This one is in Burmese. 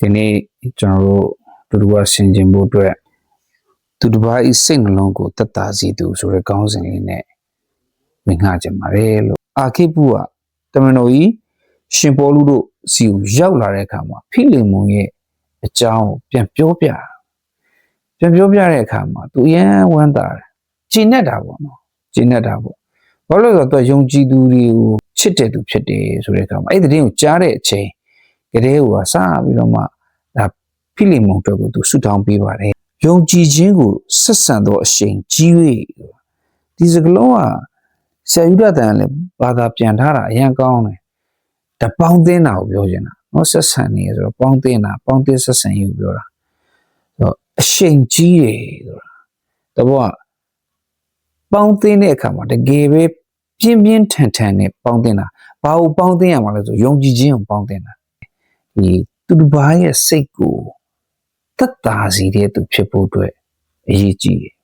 ဒီနေ့ကျွန်တော်တို့တူတူကဆင်ကျင်ဖို့အတွက်သူတစ်ပါးဤစိတ်နှလုံးကိုတက်တာစီသူဆိုတဲ့ကောင်းစဉ်လေးနဲ့ဝင်ငှကြပါတယ်လို့အာခိပုကတမန်တော်ကြီးရှင်ပေါလုတို့စီကိုရောက်လာတဲ့အခါမှာဖိလိမုန်ရဲ့အကြောင်းကိုပြန်ပြောပြတာပြန်ပြောပြတဲ့အခါမှာသူအရန်ဝမ်းသာတယ်ကျင့်တတ်တာပေါ့နော်ကျင့်တတ်တာပေါ့ဘာလို့လဲဆိုတော့သူကယုံကြည်သူတွေကိုချစ်တဲ့သူဖြစ်တယ်ဆိုတဲ့အခါမှာအဲ့ဒီသတင်းကိုကြားတဲ့အချိန် ကလေးကစပြီးတော့မှဒါဖိလိမုန်အတွက်ကိုသူဆုတောင်းပေးပါတယ်ယုံကြည်ခြင်းကိုဆက်ဆံသောအရှိန်ကြီး၍ဒီစကလုံးကဆရာယူဒတန်လည်းဘာသာပြန်ထားတာအရင်ကောင်းတယ်တပေါင်းသင်းတာကိုပြောချင်တာနော်ဆက်ဆံနေဆိုတော့ပေါင်းသင်းတာပေါင်းသင်းဆက်ဆံရေးကိုပြောတာဆိုတော့အရှိန်ကြီးတယ်ဆိုတာတဘောကပေါင်းသင်းတဲ့အခါမှာတကယ်ပဲပြင်းပြင်းထန်ထန်နဲ့ပေါင်းသင်းတာဘာလို့ပေါင်းသင်းရမှာလဲဆိုယုံကြည်ခြင်းကိုပေါင်းသင်းတာ ဒီသူတစ်ပါးရဲ့စိတ်ကိုသက်သာစေတဲ့သူဖြစ်ဖို့အတွက်အရေးကြီးတယ်